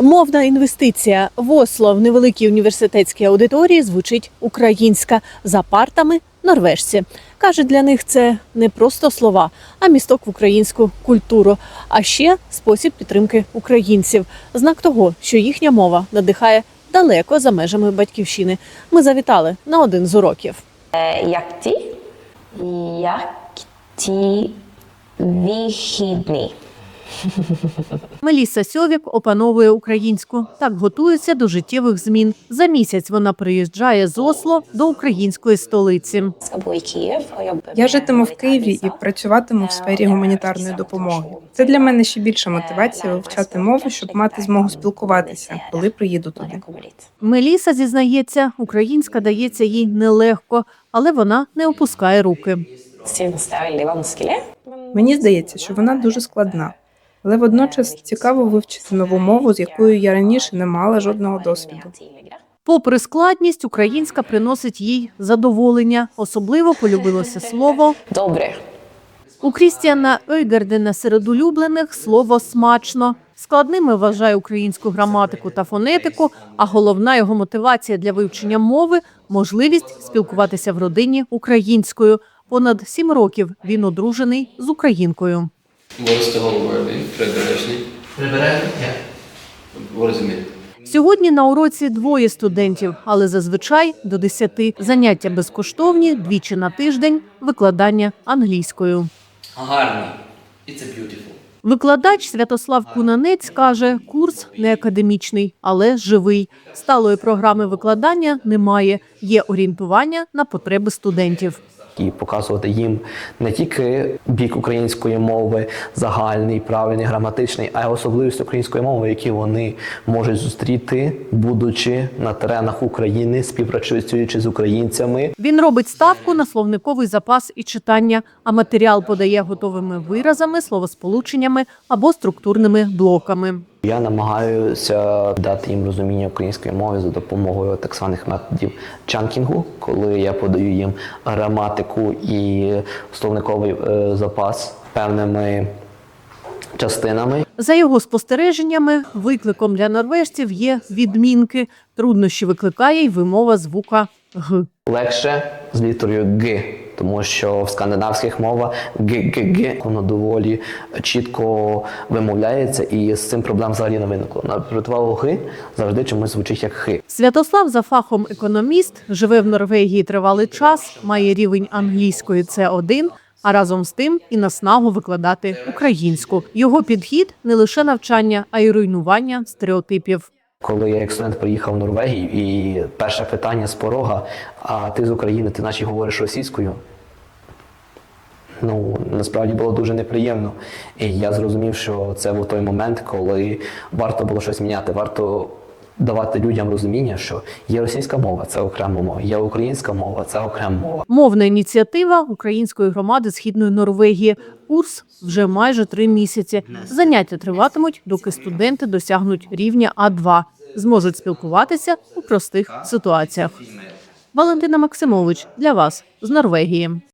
Мовна інвестиція в Осло в невеликій університетській аудиторії звучить українська за партами норвежці. Каже, для них це не просто слова, а місток в українську культуру, а ще спосіб підтримки українців, знак того, що їхня мова надихає далеко за межами батьківщини. Ми завітали на один з уроків. Е, Як ті? Як ті вихідні. Меліса Сьовік опановує українську. Так готується до життєвих змін. За місяць вона приїжджає з Осло до української столиці. Я житиму в Києві і працюватиму в сфері гуманітарної допомоги. Це для мене ще більша мотивація вивчати мову, щоб мати змогу спілкуватися, коли приїду туди. Меліса зізнається, українська дається їй нелегко, але вона не опускає руки. Мені здається, що вона дуже складна, але водночас цікаво вивчити нову мову, з якою я раніше не мала жодного досвіду. Попри складність, українська приносить їй задоволення. Особливо полюбилося слово Добре. у Крістіана Ойгердена серед улюблених слово смачно. Складними вважає українську граматику та фонетику, а головна його мотивація для вивчення мови можливість спілкуватися в родині українською. Понад сім років він одружений з українкою. What is the whole word mean? Прибережний? Прибережний? Як? What does it mean? Сьогодні на уроці двоє студентів, але зазвичай до десяти. Заняття безкоштовні, двічі на тиждень, викладання англійською. Гарний. It's a beautiful. Викладач Святослав Кунанець каже, курс не академічний, але живий. Сталої програми викладання немає. Є орієнтування на потреби студентів. І показувати їм не тільки бік української мови, загальний, правильний, граматичний, а й особливості української мови, які вони можуть зустріти, будучи на теренах України, співпрацюючи з українцями. Він робить ставку на словниковий запас і читання, а матеріал подає готовими виразами, словосполученнями або структурними блоками. Я намагаюся дати їм розуміння української мови за допомогою так званих методів чанкінгу, коли я подаю їм граматику і словниковий е, запас певними частинами. За його спостереженнями, викликом для норвежців є відмінки. Труднощі викликає й вимова звука г. Легше з літерою Г, тому що в скандинавських мовах г воно доволі чітко вимовляється, і з цим проблем взагалі не виникло. На противагу г завжди чомусь звучить як хи. Святослав за фахом економіст, живе в Норвегії тривалий час, має рівень англійської С1, а разом з тим і наснагу викладати українську. Його підхід не лише навчання, а й руйнування стереотипів. Коли я як студент приїхав в Норвегію, і перше питання з порога: а ти з України, ти наче говориш російською? Ну, насправді було дуже неприємно. І я зрозумів, що це був той момент, коли варто було щось міняти. Варто давати людям розуміння, що є російська мова, це окрема мова, є українська мова, це окрема мова. Мовна ініціатива української громади східної Норвегії. Курс вже майже три місяці. Заняття триватимуть, доки студенти досягнуть рівня А2, зможуть спілкуватися у простих ситуаціях. Валентина Максимович для вас з Норвегії.